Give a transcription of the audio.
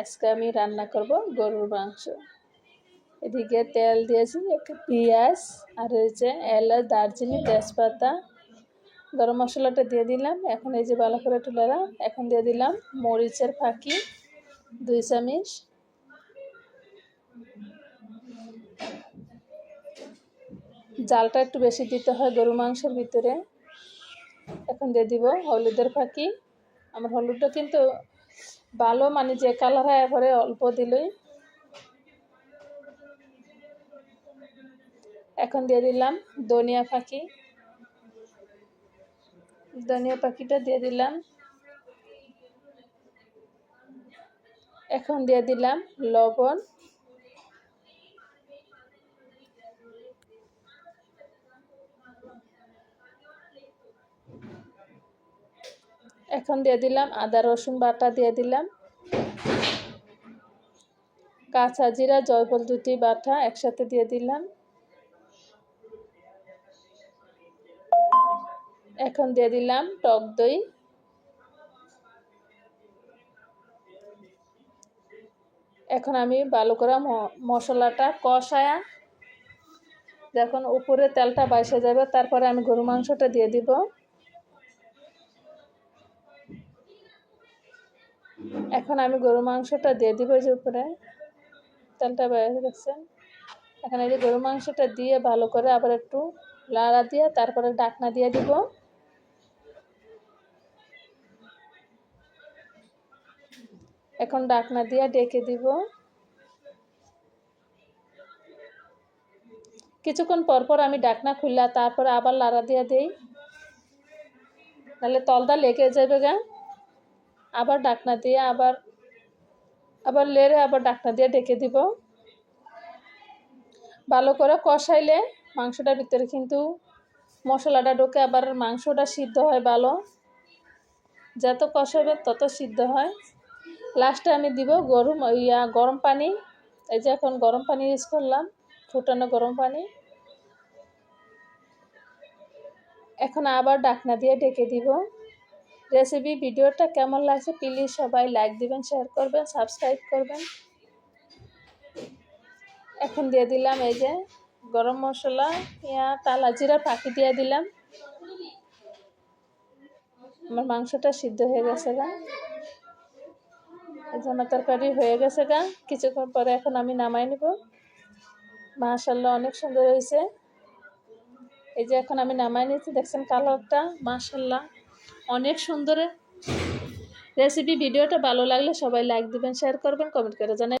আজকে আমি রান্না করব গরুর মাংস। এদিকে তেল দিয়েছি একটু পেঁয়াজ, আর হয়েছে এলাচ, দারচিনি, তেজপাতা। গরম মশলাটা দিয়ে দিলাম। এখন এই যে ভালো করে তুলালাম এখন দিয়ে দিলাম মরিচের ফাঁকি, দুই চামিচ। জালটা একটু বেশি দিতে হয় গরু মাংসের ভিতরে। এখন দিয়ে দিব হলুদের ফাঁকি। আমার হলুদটা কিন্তু ভালো মানে যে কালার হয় এবারে অল্প দিলই এখন দিয়ে দিলাম, ধনিয়া পাখি ধনিয়া পাখিটা দিয়ে দিলাম। এখন দিয়ে দিলাম লবণ। এখন দিয়ে দিলাম আদা, রসুন বাটা দিয়ে দিলাম। কাঁচা জিরা, জয়ফল দুটি বাটা একসাথে দিয়ে দিলাম। এখন দিয়ে দিলাম টক দই। এখন আমি ভালো করে মশলাটা কষায়া যখন উপরে তেলটা বাইসে যাবে, তারপরে আমি গরু মাংসটা দিয়ে দিব। এখন আমি গরু মাংসটা দিয়ে দিব যে উপরে। তেলটা বাইরে দেখছেন এখন এই যে গরু মাংসটা দিয়ে ভালো করে আবার একটু লাড়া দিয়ে তারপরে ডাকনা দিয়ে দিব। এখন ডাকনা দিয়ে ডেকে দিব। কিছুক্ষণ পরপর আমি ডাকনা খুললা, তারপরে আবার লাড়া দিয়ে দিই। তাহলে তলটা লেগে যাবে গা। আবার ডাকনা দিয়ে আবার আবার লেড়ে আবার ডাকনা দিয়ে ডেকে দিব। ভালো করে কষাইলে মাংসটার ভিতরে কিন্তু মশলাটা ঢোকে, আবার মাংসটা সিদ্ধ হয় ভালো। যত কষাবে তত সিদ্ধ হয়। লাস্টে আমি দিব গরম, ইয়া, গরম পানি। এই যে এখন গরম পানি ইউজ করলাম, ফুটানো গরম পানি। এখন আবার ডাকনা দিয়ে ডেকে দিব। রেসিপি ভিডিওটা কেমন লাগছে প্লিজ সবাই লাইক দিবেন শেয়ার করবেন সাবস্ক্রাইব করবেন। এখন দিয়ে দিলাম এই যে গরম মশলা ইয়া তালা জিরা পাখি দিয়ে দিলাম। আমার মাংসটা সিদ্ধ হয়ে গেছে গা। এই যে আমার তরকারি হয়ে গেছে গা। কিছুক্ষণ পরে এখন আমি নামাই নেব। মাশাল্লাহ অনেক সুন্দর হয়েছে। এই যে এখন আমি নামাই নিচ্ছি, দেখছেন কালারটা মাশাল্লাহ অনেক সুন্দর রেসিপি ভিডিওটা ভালো লাগলে সবাই লাইক দিবেন শেয়ার করবেন কমেন্ট করে জানাই